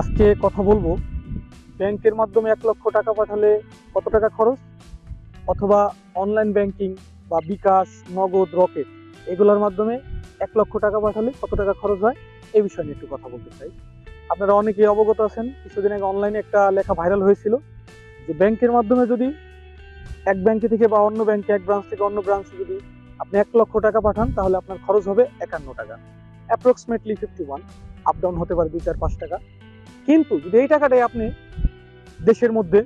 আজকে কথা বলব ব্যাংকের মাধ্যমে এক লক্ষ টাকা পাঠালে কত টাকা খরচ? অথবা অনলাইন ব্যাংকিং বা বিকাশ, নগদ, রকেট, এগুলোর মাধ্যমে এক লক্ষ টাকা পাঠালে কত টাকা খরচ হয়? এই বিষয়ে নিয়ে একটু কথা বলতে চাই। আপনারা অনেকেই অবগত আছেন, কিছুদিন আগে অনলাইনে একটা লেখা ভাইরাল হয়েছিল যে ব্যাংকের মাধ্যমে যদি এক ব্যাংকে থেকে বা অন্য ব্যাংকে এক ব্রাঞ্চ থেকে অন্য ব্রাঞ্চে যদি আপনি এক লক্ষ টাকা পাঠান, তাহলে আপনার খরচ হবে একান্ন টাকা। Approximately fifty one up down হতে পারে দুই চার পাঁচ টাকা। কিন্তু যদি এই টাকাটাই আপনি দেশের মধ্যে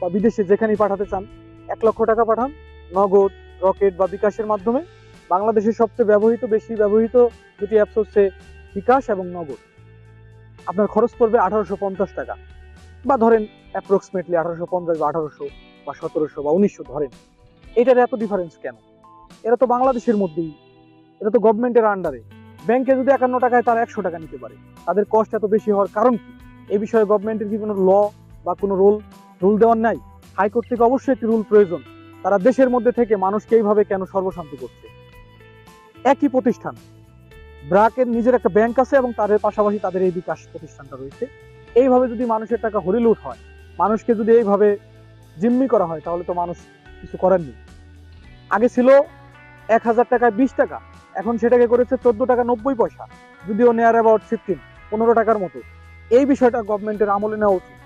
বা বিদেশে যেখানেই পাঠাতে চান, এক লক্ষ টাকা পাঠান, নগদ, রকেট বা বিকাশের মাধ্যমে বাংলাদেশের সবচেয়ে ব্যবহৃত, বেশি ব্যবহৃত দুটি অ্যাপস হচ্ছে বিকাশ এবং নগদ। আপনার খরচ পড়বে আঠারোশো পঞ্চাশ টাকা। বা ধরেন অ্যাপ্রক্সিমেটলি আঠারোশো পঞ্চাশ বা আঠারোশো বা সতেরোশো বা উনিশশো ধরেন। এটার এত ডিফারেন্স কেন? এরা তো বাংলাদেশের মধ্যেই। এটা তো গভর্নমেন্টের আন্ডারে ব্যাংকে যদি একান্ন টাকায় তারা একশো টাকা নিতে পারে, তাদের কষ্ট এত বেশি হওয়ার কারণ কি? এই বিষয়ে গভর্নমেন্টের কি কোনো ল বা কোনো রুল রুল দেওয়ার নাই? হাইকোর্ট থেকে অবশ্যই একটি রুল প্রয়োজন। তারা দেশের মধ্যে থেকে মানুষকে এইভাবে কেন সর্বশান্ত করছে? একই প্রতিষ্ঠান। ব্রাকের নিজের একটা ব্যাংক আছে এবং তাদের পাশাপাশি তাদের এই বিকাশ প্রতিষ্ঠানটা রয়েছে। এইভাবে যদি মানুষের টাকা হরিলুট হয়, মানুষকে যদি এইভাবে জিম্মি করা হয়, তাহলে তো মানুষ কিছু করার নেই। আগে ছিল এক হাজার টাকায় বিশ টাকা, এখন সেটাকে করেছে চোদ্দ টাকা নব্বই পয়সা, যদিও নেয়ার অ্যাবাউট ফিফটিন পনেরো টাকার মতো। এই বিষয়টা গভর্নমেন্টের আমলে নেওয়া উচিত।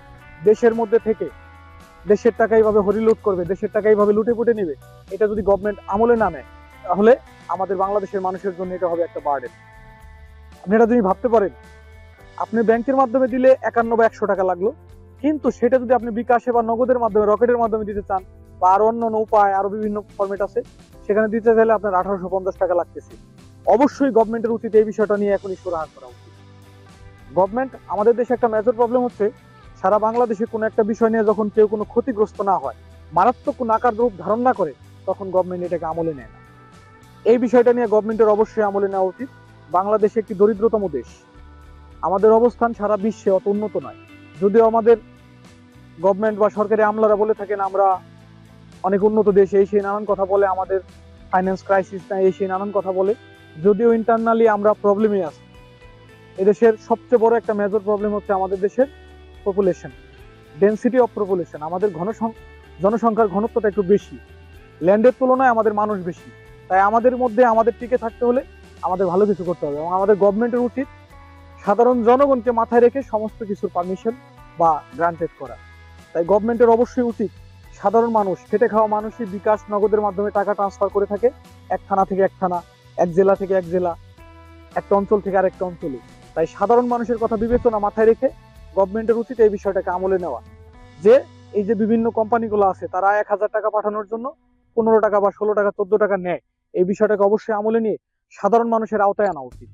দেশের মধ্যে থেকে দেশের টাকা এইভাবে হরিলুট করবে, দেশের টাকা এইভাবে লুটে পুটে নেবে, এটা যদি গভর্নমেন্ট আমলে না নেয়, তাহলে আমাদের বাংলাদেশের মানুষের জন্য এটা হবে একটা বার্ডেন আপনি এটা যদি ভাবতে পারেন, আপনি ব্যাংকের মাধ্যমে দিলে একান্ন বা একশো টাকা লাগল, কিন্তু সেটা যদি আপনি বিকাশে বা নগদের মাধ্যমে, রকেটের মাধ্যমে দিতে চান, বা আরও অন্য অন্য উপায়, আরও বিভিন্ন ফরম্যাট আছে, সেখানে দিতে চাইলে আপনার আঠারোশো পঞ্চাশ টাকা লাগতেছে। অবশ্যই গভর্নমেন্টের উচিত এই বিষয়টা নিয়ে এখনই সুরাহা করা গভর্নমেন্ট আমাদের দেশে একটা মেজর প্রবলেম হচ্ছে, সারা বাংলাদেশে কোনো একটা বিষয় নিয়ে যখন কেউ কোনো ক্ষতিগ্রস্ত না হয়, মারাত্মক কোনো আকার রূপ ধারণ না করে, তখন গভর্নমেন্ট এটাকে আমলে নেয় না। এই বিষয়টা নিয়ে গভর্নমেন্টের অবশ্যই আমলে নেওয়া উচিত। বাংলাদেশ একটি দরিদ্রতম দেশ। আমাদের অবস্থান সারা বিশ্বে অত উন্নত নয়। যদিও আমাদের গভর্নমেন্ট বা সরকারি আমলারা বলে থাকেন, আমরা অনেক উন্নত দেশ, এই সেই নানান কথা বলে, আমাদের ফাইন্যান্স ক্রাইসিস না, এই সেই নানান কথা বলে। যদিও ইন্টারনালি আমরা প্রবলেমে আছি। এদেশের সবচেয়ে বড় একটা মেজর প্রবলেম হচ্ছে আমাদের দেশের পপুলেশন ডেন্সিটি অফ পপুলেশন আমাদের ঘনসং জনসংখ্যার ঘনত্বটা একটু বেশি। ল্যান্ডের তুলনায় আমাদের মানুষ বেশি। তাই আমাদের মধ্যে আমাদের টিকে থাকতে হলে আমাদের ভালো কিছু করতে হবে। এবং আমাদের গভর্নমেন্টের উচিত সাধারণ জনগণকে মাথায় রেখে সমস্ত কিছুর পারমিশন বা গ্রান্টেড করা। তাই গভর্নমেন্টের অবশ্যই উচিত সাধারণ মানুষ, খেটে খাওয়া মানুষই বিকাশ নগদের মাধ্যমে টাকা ট্রান্সফার করে থাকে। এক থানা থেকে এক থানা এক জেলা থেকে এক জেলা, একটা অঞ্চল থেকে আরেকটা অঞ্চলে। তাই সাধারণ মানুষের কথা বিবেচনা মাথায় রেখে গভর্নমেন্টের উচিত এই বিষয়টাকে আমলে নেওয়া। যে এই যে বিভিন্ন কোম্পানিগুলো আছে, তারা এক হাজার টাকা পাঠানোর জন্য পনেরো টাকা বা ষোলো টাকা, চোদ্দ টাকা নেয়। এই বিষয়টাকে অবশ্যই আমলে নিয়ে সাধারণ মানুষের আওতায় আনা উচিত।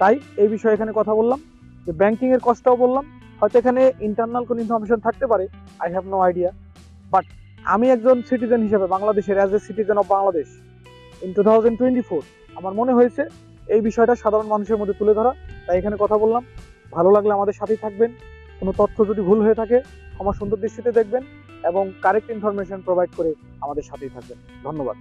তাই এই বিষয়ে এখানে কথা বললাম। যে ব্যাংকিং এর কষ্টও বললাম। হয়তো এখানে ইন্টারনাল কোনো ইনফরমেশন থাকতে পারে I have no idea but আমি একজন সিটিজেন হিসেবে বাংলাদেশের as a citizen of Bangladesh in two thousand twenty four আমার মনে হয়েছে এই বিষয়টা সাধারণ মানুষের মধ্যে তুলে ধরা। তাই এখানে কথা বললাম। ভালো লাগলে আমাদের সাথেই থাকবেন। কোনো তথ্য যদি ভুল হয়ে থাকে আমার সুন্দর দৃষ্টিতে দেখবেন এবং কারেক্ট ইনফরমেশন প্রোভাইড করে আমাদের সাথেই থাকবেন। ধন্যবাদ।